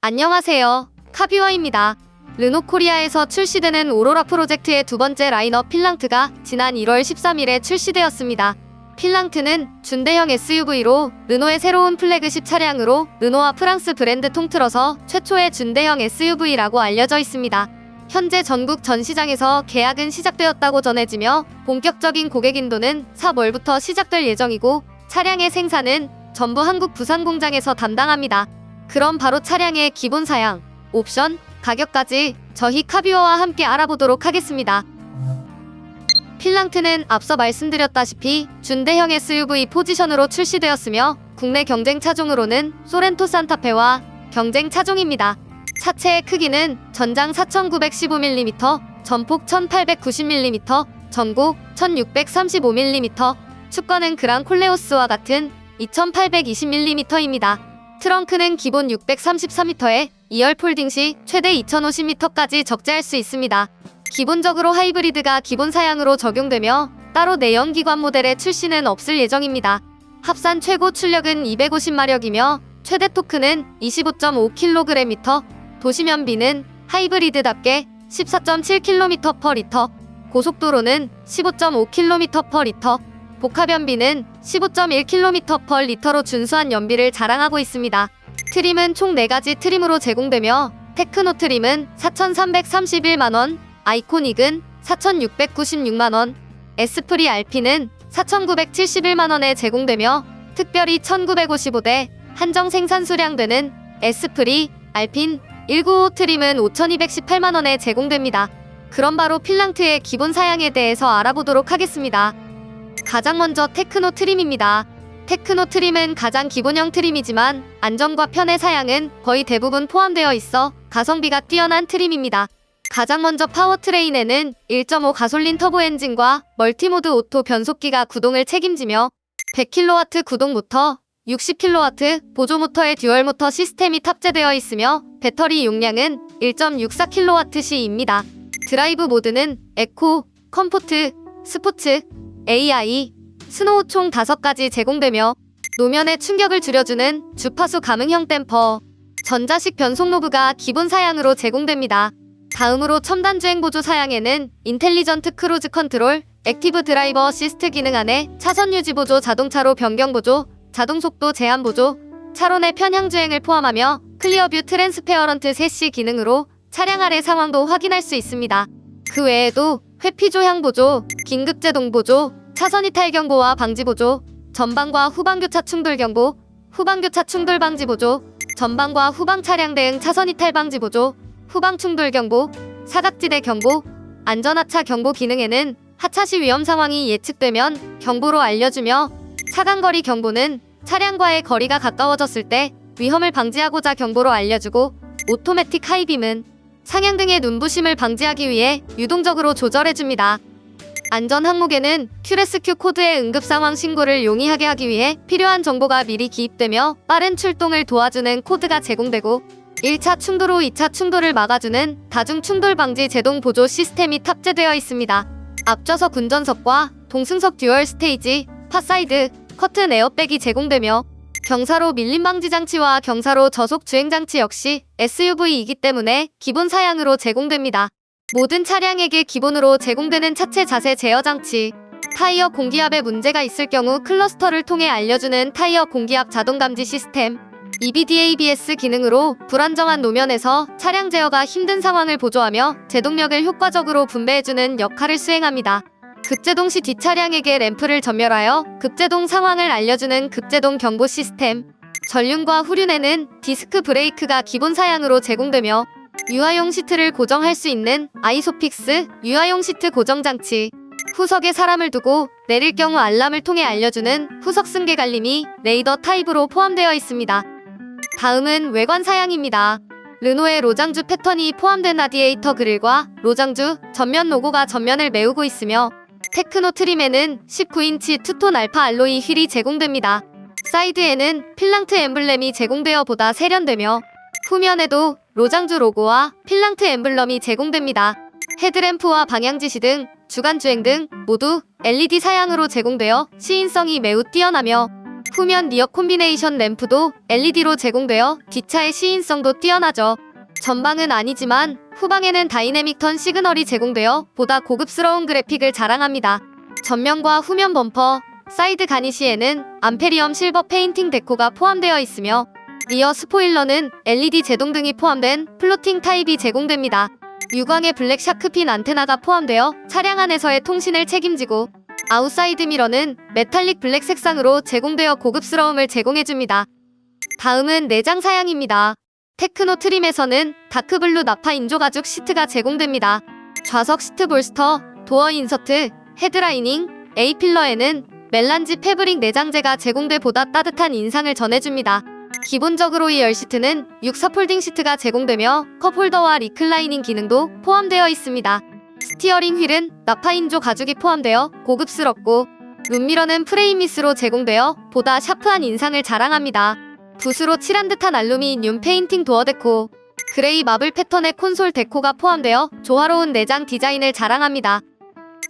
안녕하세요. 카비와입니다. 르노코리아에서 출시되는 오로라 프로젝트의 두 번째 라인업 필랑트가 지난 1월 13일에 출시되었습니다. 필랑트는 준대형 SUV로 르노의 새로운 플래그십 차량으로 르노와 프랑스 브랜드 통틀어서 최초의 준대형 SUV라고 알려져 있습니다. 현재 전국 전 시장에서 계약은 시작되었다고 전해지며 본격적인 고객 인도는 4월부터 시작될 예정이고 차량의 생산은 전부 한국 부산 공장에서 담당합니다. 그럼 바로 차량의 기본 사양, 옵션, 가격까지 저희 카비오와 함께 알아보도록 하겠습니다. 필랑트는 앞서 말씀드렸다시피 준대형 SUV 포지션으로 출시되었으며 국내 경쟁 차종으로는 소렌토 산타페와 경쟁 차종입니다. 차체의 크기는 전장 4915mm, 전폭 1890mm, 전고 1635mm, 축과는 그랑 콜레오스와 같은 2820mm입니다. 트렁크는 기본 633m에 2열 폴딩 시 최대 2050m까지 적재할 수 있습니다. 기본적으로 하이브리드가 기본 사양으로 적용되며 따로 내연기관 모델의 출시는 없을 예정입니다. 합산 최고 출력은 250마력이며 최대 토크는 25.5kgm, 도시면비는 하이브리드답게 14.7km/리터, 고속도로는 15.5km/리터, 복합연비는 15.1km/리터로 준수한 연비를 자랑하고 있습니다. 트림은 총 4가지 트림으로 제공되며 테크노 트림은 4,331만원, 아이코닉은 4,696만원, 에스프리 알피는 4,971만원에 제공되며 특별히 1,955대 한정 생산 수량되는 에스프리, 알핀 195 트림은 5,218만원에 제공됩니다. 그럼 바로 필랑트의 기본 사양에 대해서 알아보도록 하겠습니다. 가장 먼저 테크노 트림입니다. 테크노 트림은 가장 기본형 트림이지만 안전과 편의 사양은 거의 대부분 포함되어 있어 가성비가 뛰어난 트림입니다. 가장 먼저 파워트레인에는 1.5 가솔린 터보 엔진과 멀티모드 오토 변속기가 구동을 책임지며 100kW 구동 모터, 60kW 보조 모터의 듀얼 모터 시스템이 탑재되어 있으며 배터리 용량은 1.64kWh입니다. 드라이브 모드는 에코, 컴포트, 스포츠, AI, 스노우 총 5가지 제공되며 노면에 충격을 줄여주는 주파수 감응형 댐퍼, 전자식 변속 노브가 기본 사양으로 제공됩니다. 다음으로 첨단 주행 보조 사양에는 인텔리전트 크루즈 컨트롤, 액티브 드라이버 어시스트 기능 안에 차선 유지 보조, 자동차로 변경 보조, 자동 속도 제한 보조, 내 편향 주행을 포함하며 클리어뷰 트랜스페어런트 세시 기능으로 차량 아래 상황도 확인할 수 있습니다. 그 외에도 회피 조향 보조, 긴급 제동 보조, 차선 이탈 경보와 방지 보조, 전방과 후방 교차 충돌 경보, 후방 교차 충돌 방지 보조, 전방과 후방 차량 대응 차선 이탈 방지 보조, 후방 충돌 경보, 사각지대 경보, 안전하차 경보 기능에는 하차 시 위험 상황이 예측되면 경보로 알려주며 차간거리 경보는 차량과의 거리가 가까워졌을 때 위험을 방지하고자 경보로 알려주고 오토매틱 하이빔은 상향 등의 눈부심을 방지하기 위해 유동적으로 조절해줍니다. 안전 항목에는 큐레스큐 코드의 응급 상황 신고를 용이하게 하기 위해 필요한 정보가 미리 기입되며 빠른 출동을 도와주는 코드가 제공되고 1차 충돌 후 2차 충돌을 막아주는 다중 충돌 방지 제동 보조 시스템이 탑재되어 있습니다. 앞좌석 운전석과 동승석 듀얼 스테이지, 파사이드, 커튼 에어백이 제공되며 경사로 밀림 방지 장치와 경사로 저속 주행 장치 역시 SUV이기 때문에 기본 사양으로 제공됩니다. 모든 차량에게 기본으로 제공되는 차체 자세 제어 장치, 타이어 공기압에 문제가 있을 경우 클러스터를 통해 알려주는 타이어 공기압 자동 감지 시스템, EBD ABS 기능으로 불안정한 노면에서 차량 제어가 힘든 상황을 보조하며 제동력을 효과적으로 분배해주는 역할을 수행합니다. 급제동 시 뒷차량에게 램프를 전멸하여 급제동 상황을 알려주는 급제동 경보 시스템. 전륜과 후륜에는 디스크 브레이크가 기본 사양으로 제공되며 유아용 시트를 고정할 수 있는 아이소픽스 유아용 시트 고정 장치. 후석에 사람을 두고 내릴 경우 알람을 통해 알려주는 후석 승계 갈림이 레이더 타입으로 포함되어 있습니다. 다음은 외관 사양입니다. 르노의 로장주 패턴이 포함된 라디에이터 그릴과 로장주 전면 로고가 전면을 메우고 있으며 테크노 트림에는 19인치 투톤 알파 알로이 휠이 제공됩니다. 사이드에는 필랑트 엠블렘이 제공되어 보다 세련되며 후면에도 로장주 로고와 필랑트 엠블럼이 제공됩니다. 헤드램프와 방향지시 등 주간 주행 등 모두 LED 사양으로 제공되어 시인성이 매우 뛰어나며 후면 리어 콤비네이션 램프도 LED로 제공되어 뒷차의 시인성도 뛰어나죠. 전방은 아니지만 후방에는 다이내믹 턴 시그널이 제공되어 보다 고급스러운 그래픽을 자랑합니다. 전면과 후면 범퍼, 사이드 가니시에는 암페리엄 실버 페인팅 데코가 포함되어 있으며 리어 스포일러는 LED 제동등이 포함된 플로팅 타입이 제공됩니다. 유광의 블랙 샤크핀 안테나가 포함되어 차량 안에서의 통신을 책임지고 아웃사이드 미러는 메탈릭 블랙 색상으로 제공되어 고급스러움을 제공해줍니다. 다음은 내장 사양입니다. 테크노 트림에서는 다크블루 나파 인조 가죽 시트가 제공됩니다. 좌석 시트 볼스터, 도어 인서트, 헤드라이닝, A필러에는 멜란지 패브릭 내장재가 제공돼 보다 따뜻한 인상을 전해줍니다. 기본적으로 이 열시트는 6사 폴딩 시트가 제공되며 컵홀더와 리클라이닝 기능도 포함되어 있습니다. 스티어링 휠은 나파 인조 가죽이 포함되어 고급스럽고 룸미러는 프레임미스로 제공되어 보다 샤프한 인상을 자랑합니다. 붓으로 칠한 듯한 알루미늄 페인팅 도어 데코 그레이 마블 패턴의 콘솔 데코가 포함되어 조화로운 내장 디자인을 자랑합니다.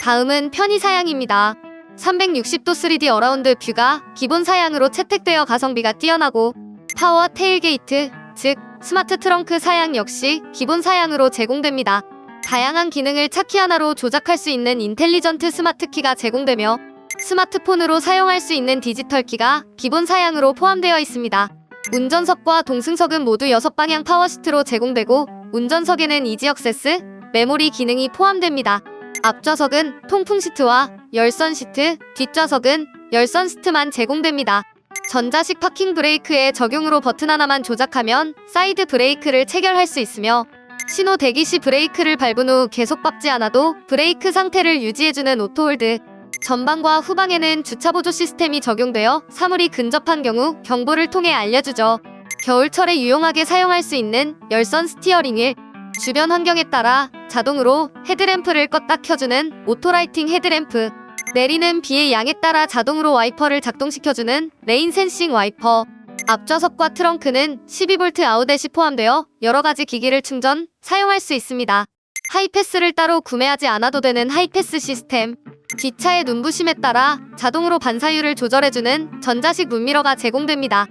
다음은 편의 사양입니다. 360도 3D 어라운드 뷰가 기본 사양으로 채택되어 가성비가 뛰어나고 파워 테일게이트, 즉 스마트 트렁크 사양 역시 기본 사양으로 제공됩니다. 다양한 기능을 차키 하나로 조작할 수 있는 인텔리전트 스마트 키가 제공되며 스마트폰으로 사용할 수 있는 디지털 키가 기본 사양으로 포함되어 있습니다. 운전석과 동승석은 모두 6방향 파워시트로 제공되고 운전석에는 이지 억세스, 메모리 기능이 포함됩니다. 앞좌석은 통풍 시트와 열선 시트, 뒷좌석은 열선 시트만 제공됩니다. 전자식 파킹 브레이크의 적용으로 버튼 하나만 조작하면 사이드 브레이크를 체결할 수 있으며 신호 대기 시 브레이크를 밟은 후 계속 밟지 않아도 브레이크 상태를 유지해주는 오토홀드. 전방과 후방에는 주차 보조 시스템이 적용되어 사물이 근접한 경우 경보를 통해 알려주죠. 겨울철에 유용하게 사용할 수 있는 열선 스티어링 휠 주변 환경에 따라 자동으로 헤드램프를 껐다 켜주는 오토라이팅 헤드램프 내리는 비의 양에 따라 자동으로 와이퍼를 작동시켜주는 레인 센싱 와이퍼 앞좌석과 트렁크는 12V 아웃렛이 포함되어 여러가지 기기를 충전, 사용할 수 있습니다. 하이패스를 따로 구매하지 않아도 되는 하이패스 시스템 뒷차의 눈부심에 따라 자동으로 반사율을 조절해주는 전자식 룸미러가 제공됩니다.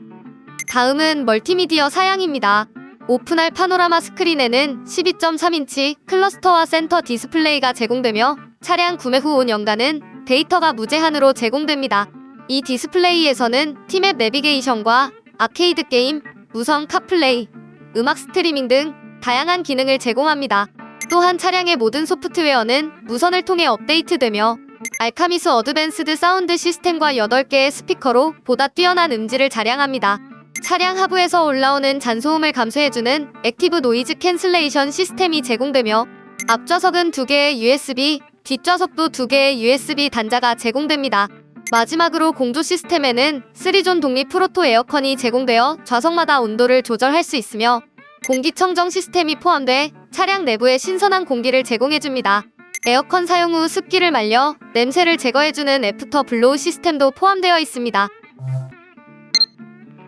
다음은 멀티미디어 사양입니다. 오픈할 파노라마 스크린에는 12.3인치 클러스터와 센터 디스플레이가 제공되며 차량 구매 후 5년간은 데이터가 무제한으로 제공됩니다. 이 디스플레이에서는 티맵 내비게이션과 아케이드 게임, 무선 카플레이, 음악 스트리밍 등 다양한 기능을 제공합니다. 또한 차량의 모든 소프트웨어는 무선을 통해 업데이트되며 알카미스 어드밴스드 사운드 시스템과 8개의 스피커로 보다 뛰어난 음질을 자랑합니다. 차량 하부에서 올라오는 잔소음을 감소해주는 액티브 노이즈 캔슬레이션 시스템이 제공되며 앞좌석은 2개의 USB, 뒷좌석도 2개의 USB 단자가 제공됩니다. 마지막으로 공조 시스템에는 3존 독립 프로토 에어컨이 제공되어 좌석마다 온도를 조절할 수 있으며 공기청정 시스템이 포함돼 차량 내부에 신선한 공기를 제공해줍니다. 에어컨 사용 후 습기를 말려 냄새를 제거해주는 애프터 블로우 시스템도 포함되어 있습니다.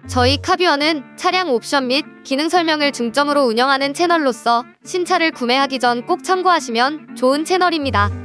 저희 카비어는 차량 옵션 및 기능 설명을 중점으로 운영하는 채널로서 신차를 구매하기 전 꼭 참고하시면 좋은 채널입니다.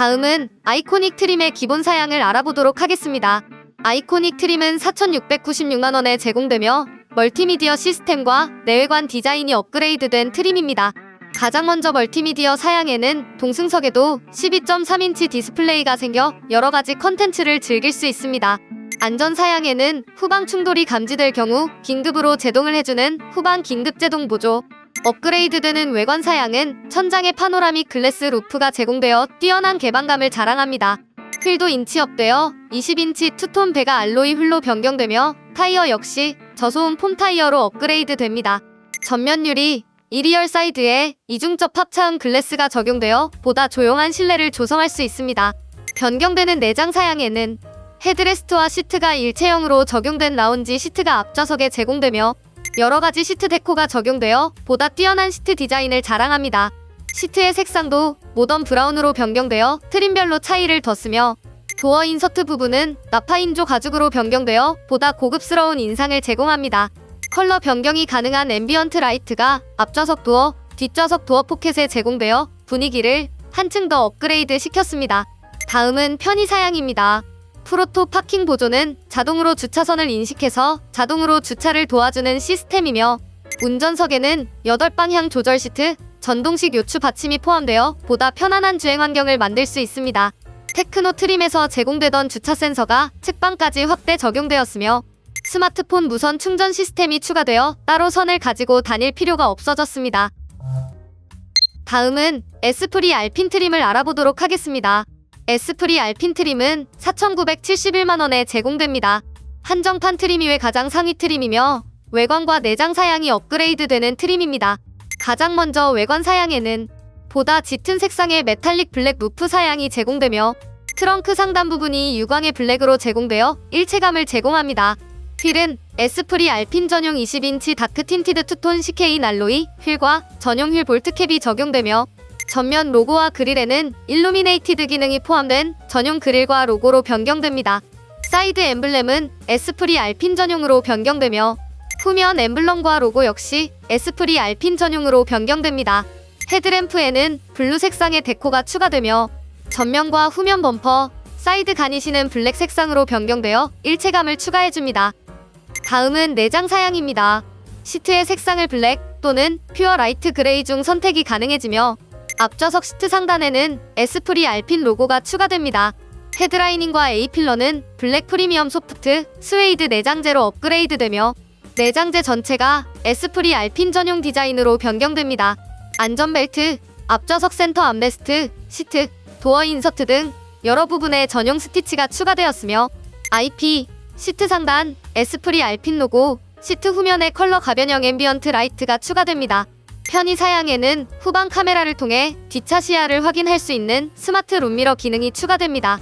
다음은 아이코닉 트림의 기본 사양을 알아보도록 하겠습니다. 아이코닉 트림은 4,696만원에 제공되며 멀티미디어 시스템과 내외관 디자인이 업그레이드된 트림입니다. 가장 먼저 멀티미디어 사양에는 동승석에도 12.3인치 디스플레이가 생겨 여러가지 컨텐츠를 즐길 수 있습니다. 안전 사양에는 후방 충돌이 감지될 경우 긴급으로 제동을 해주는 후방 긴급 제동 보조. 업그레이드되는 외관 사양은 천장에 파노라믹 글래스 루프가 제공되어 뛰어난 개방감을 자랑합니다. 휠도 인치업되어 20인치 투톤 배가 알로이 휠로 변경되며 타이어 역시 저소음 폼 타이어로 업그레이드 됩니다. 전면 유리, 이리얼 사이드에 이중접 합차음 글래스가 적용되어 보다 조용한 실내를 조성할 수 있습니다. 변경되는 내장 사양에는 헤드레스트와 시트가 일체형으로 적용된 라운지 시트가 앞좌석에 제공되며 여러 가지 시트 데코가 적용되어 보다 뛰어난 시트 디자인을 자랑합니다. 시트의 색상도 모던 브라운으로 변경되어 트림별로 차이를 뒀으며 도어 인서트 부분은 나파인조 가죽으로 변경되어 보다 고급스러운 인상을 제공합니다. 컬러 변경이 가능한 앰비언트 라이트가 앞좌석 도어, 뒷좌석 도어 포켓에 제공되어 분위기를 한층 더 업그레이드 시켰습니다. 다음은 편의 사양입니다. 프로토 파킹 보조는 자동으로 주차선을 인식해서 자동으로 주차를 도와주는 시스템이며 운전석에는 8방향 조절 시트, 전동식 요추 받침이 포함되어 보다 편안한 주행 환경을 만들 수 있습니다. 테크노 트림에서 제공되던 주차 센서가 측방까지 확대 적용되었으며 스마트폰 무선 충전 시스템이 추가되어 따로 선을 가지고 다닐 필요가 없어졌습니다. 다음은 에스프리 알핀 트림을 알아보도록 하겠습니다. 에스프리 알핀 트림은 4,971만 원에 제공됩니다. 한정판 트림 이외 가장 상위 트림이며 외관과 내장 사양이 업그레이드 되는 트림입니다. 가장 먼저 외관 사양에는 보다 짙은 색상의 메탈릭 블랙 루프 사양이 제공되며 트렁크 상단 부분이 유광의 블랙으로 제공되어 일체감을 제공합니다. 휠은 에스프리 알핀 전용 20인치 다크 틴티드 투톤 CK 알로이 휠과 전용 휠 볼트캡이 적용되며 전면 로고와 그릴에는 일루미네이티드 기능이 포함된 전용 그릴과 로고로 변경됩니다. 사이드 엠블렘은 에스프리 알핀 전용으로 변경되며 후면 엠블럼과 로고 역시 에스프리 알핀 전용으로 변경됩니다. 헤드램프에는 블루 색상의 데코가 추가되며 전면과 후면 범퍼, 사이드 가니시는 블랙 색상으로 변경되어 일체감을 추가해줍니다. 다음은 내장 사양입니다. 시트의 색상을 블랙 또는 퓨어 라이트 그레이 중 선택이 가능해지며 앞좌석 시트 상단에는 에스프리 알핀 로고가 추가됩니다. 헤드라이닝과 A필러는 블랙 프리미엄 소프트 스웨이드 내장재로 업그레이드되며 내장재 전체가 에스프리 알핀 전용 디자인으로 변경됩니다. 안전벨트, 앞좌석 센터 암레스트, 시트, 도어 인서트 등 여러 부분에 전용 스티치가 추가되었으며 IP, 시트 상단, 에스프리 알핀 로고, 시트 후면에 컬러 가변형 앰비언트 라이트가 추가됩니다. 편의 사양에는 후방 카메라를 통해 뒷차 시야를 확인할 수 있는 스마트 룸미러 기능이 추가됩니다.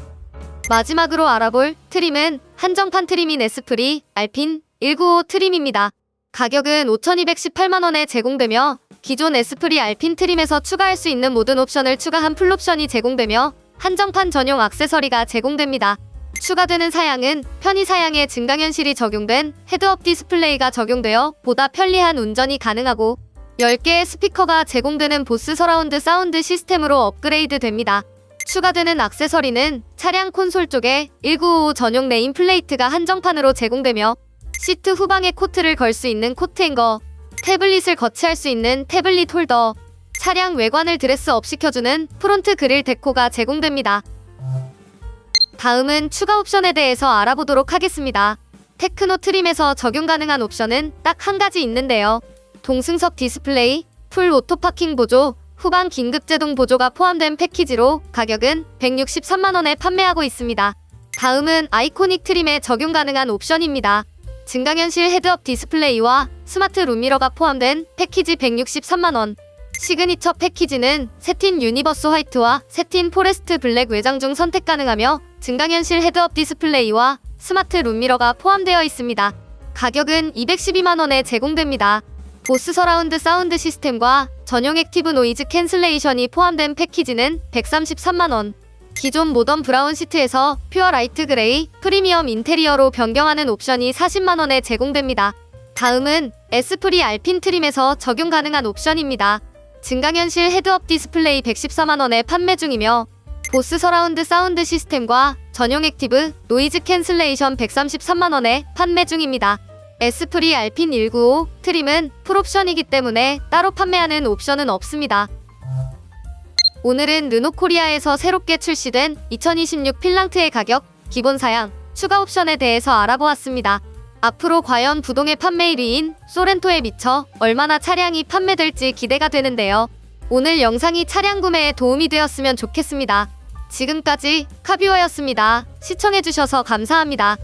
마지막으로 알아볼 트림은 한정판 트림인 에스프리 알핀 195 트림입니다. 가격은 5,218만원에 제공되며 기존 에스프리 알핀 트림에서 추가할 수 있는 모든 옵션을 추가한 풀옵션이 제공되며 한정판 전용 액세서리가 제공됩니다. 추가되는 사양은 편의 사양에 증강현실이 적용된 헤드업 디스플레이가 적용되어 보다 편리한 운전이 가능하고 10개의 스피커가 제공되는 보스 서라운드 사운드 시스템으로 업그레이드 됩니다. 추가되는 액세서리는 차량 콘솔 쪽에 1955 전용 네임 플레이트가 한정판으로 제공되며 시트 후방에 코트를 걸 수 있는 코트 행거, 태블릿을 거치할 수 있는 태블릿 홀더, 차량 외관을 드레스업 시켜주는 프론트 그릴 데코가 제공됩니다. 다음은 추가 옵션에 대해서 알아보도록 하겠습니다. 테크노 트림에서 적용 가능한 옵션은 딱 한 가지 있는데요. 동승석 디스플레이, 풀 오토파킹 보조, 후방 긴급 제동 보조가 포함된 패키지로 가격은 163만원에 판매하고 있습니다. 다음은 아이코닉 트림에 적용 가능한 옵션입니다. 증강현실 헤드업 디스플레이와 스마트 룸미러가 포함된 패키지 163만원. 시그니처 패키지는 세틴 유니버스 화이트와 세틴 포레스트 블랙 외장 중 선택 가능하며 증강현실 헤드업 디스플레이와 스마트 룸미러가 포함되어 있습니다. 가격은 212만원에 제공됩니다. 보스 서라운드 사운드 시스템과 전용 액티브 노이즈 캔슬레이션이 포함된 패키지는 133만원. 기존 모던 브라운 시트에서 퓨어 라이트 그레이 프리미엄 인테리어로 변경하는 옵션이 40만원에 제공됩니다. 다음은 에스프리 알핀 트림에서 적용 가능한 옵션입니다. 증강현실 헤드업 디스플레이 114만원에 판매 중이며 보스 서라운드 사운드 시스템과 전용 액티브 노이즈 캔슬레이션 133만원에 판매 중입니다. 에스프리 알핀 195 트림은 풀옵션이기 때문에 따로 판매하는 옵션은 없습니다. 오늘은 르노코리아에서 새롭게 출시된 2026 필랑트의 가격, 기본 사양, 추가 옵션에 대해서 알아보았습니다. 앞으로 과연 부동의 판매 1위인 소렌토에 미쳐 얼마나 차량이 판매될지 기대가 되는데요. 오늘 영상이 차량 구매에 도움이 되었으면 좋겠습니다. 지금까지 카비오였습니다. 시청해주셔서 감사합니다.